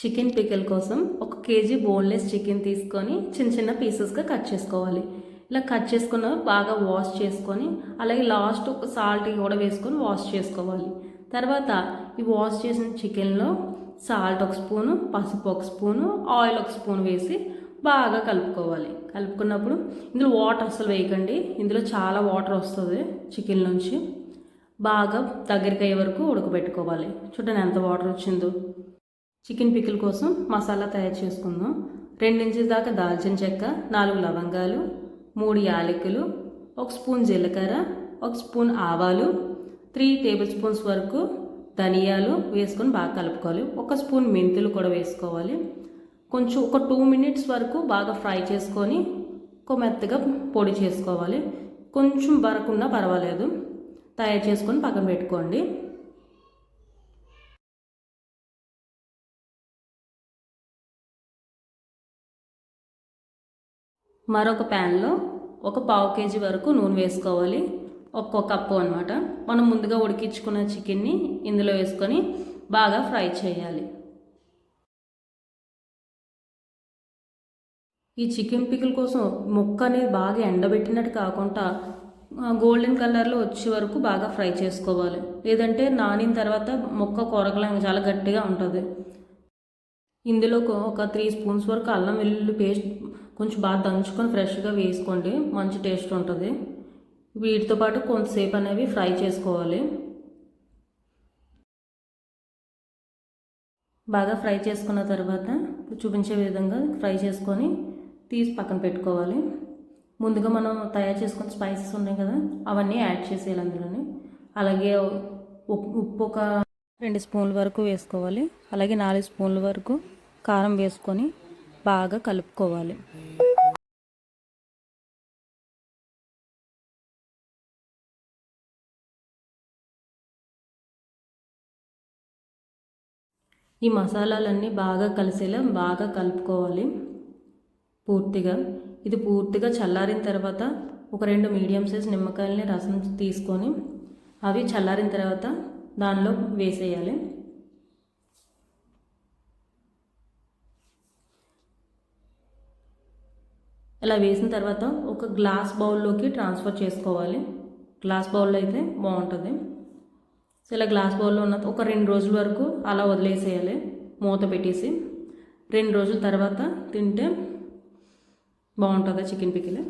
Chicken pickle కోసం ఒక KG boneless chicken తీసుకొని చిన్న చిన్న పీసెస్గా కట్ చేసుకోవాలి. ఇలా కట్ చేసుకున్న బాగా వాష్ చేసుకొని అలాగే లాస్ట్ ఒక సాల్ట్ కూడా వేసుకొని వాష్ చేసుకోవాలి. తర్వాత ఈ వాష్ చేసిన చికెన్లో సాల్ట్ ఒక స్పూను పసుపు ఒక స్పూను ఆయిల్ ఒక స్పూన్ వేసి బాగా కలుపుకోవాలి. కలుపుకున్నప్పుడు ఇందులో వాటర్ అసలు వేయకండి. ఇందులో చాలా వాటర్ వస్తుంది చికెన్ నుంచి. బాగా దగ్గరికి అయ్యే వరకు ఉడకబెట్టుకోవాలి. చూడండి ఎంత వాటర్ వచ్చిందో. చికెన్ పికిల్ కోసం మసాలా తయారు చేసుకుందాం. రెండు దాకా దాల్చిన చెక్క నాలుగు లవంగాలు మూడు యాలకులు ఒక స్పూన్ జీలకర్ర ఒక స్పూన్ ఆవాలు త్రీ టేబుల్ స్పూన్స్ వరకు ధనియాలు వేసుకొని బాగా కలుపుకోవాలి. ఒక స్పూన్ మెంతులు కూడా వేసుకోవాలి. కొంచెం ఒక టూ మినిట్స్ వరకు బాగా ఫ్రై చేసుకొని ఒక మెత్తగా పొడి చేసుకోవాలి. కొంచెం బరకున్నా పర్వాలేదు. తయారు చేసుకొని పక్కన పెట్టుకోండి. మరొక ప్యాన్లో ఒక పావు కేజీ వరకు నూనె వేసుకోవాలి. ఒక్కో కప్పు అనమాట మనం ముందుగా ఉడికించుకున్న చికెన్ని ఇందులో వేసుకొని బాగా ఫ్రై చేయాలి. ఈ చికెన్ పికిల్ కోసం ముక్క అనేది బాగా ఎండబెట్టినట్టు కాకుండా గోల్డెన్ కలర్లో వచ్చే వరకు బాగా ఫ్రై చేసుకోవాలి. లేదంటే నానిన తర్వాత ముక్క కొరకలేక చాలా గట్టిగా ఉంటుంది. ఇందులో ఒక త్రీ స్పూన్స్ వరకు అల్లం వెల్లుల్లి పేస్ట్ కొంచెం బాగా దంచుకొని ఫ్రెష్గా వేసుకోండి. మంచి టేస్ట్ ఉంటుంది. వీటితో పాటు కొంతసేపు అనేవి ఫ్రై చేసుకోవాలి. బాగా ఫ్రై చేసుకున్న తర్వాత చూపించే విధంగా ఫ్రై చేసుకొని తీసి పక్కన పెట్టుకోవాలి. ముందుగా మనం తయారు చేసుకున్న స్పైసెస్ ఉన్నాయి కదా అవన్నీ యాడ్ చేసేయాలి అందులోని. అలాగే ఉప్పు ఒక రెండు స్పూన్ల వరకు వేసుకోవాలి. అలాగే నాలుగు స్పూన్ల వరకు కారం వేసుకొని బాగా కలుపుకోవాలి. ఈ మసాలాలన్నీ బాగా కలిసేలా బాగా కలుపుకోవాలి. పూర్తిగా. ఇది పూర్తిగా చల్లారిన తర్వాత ఒక రెండు మీడియం సైజ్ నిమ్మకాయలని రసం తీసుకొని అవి చల్లారిన తర్వాత దానిలో వేసేయాలి. ఇలా వేసిన తర్వాత ఒక గ్లాస్ బౌల్లోకి ట్రాన్స్ఫర్ చేసుకోవాలి. గ్లాస్ బౌల్లో అయితే బాగుంటుంది. సో ఇలా గ్లాస్ బౌల్లో ఉన్న ఒక రెండు రోజుల వరకు అలా వదిలేసేయాలి. మూత పెట్టేసి రెండు రోజుల తర్వాత తింటే బాగుంటుంది చికెన్ పికిల్.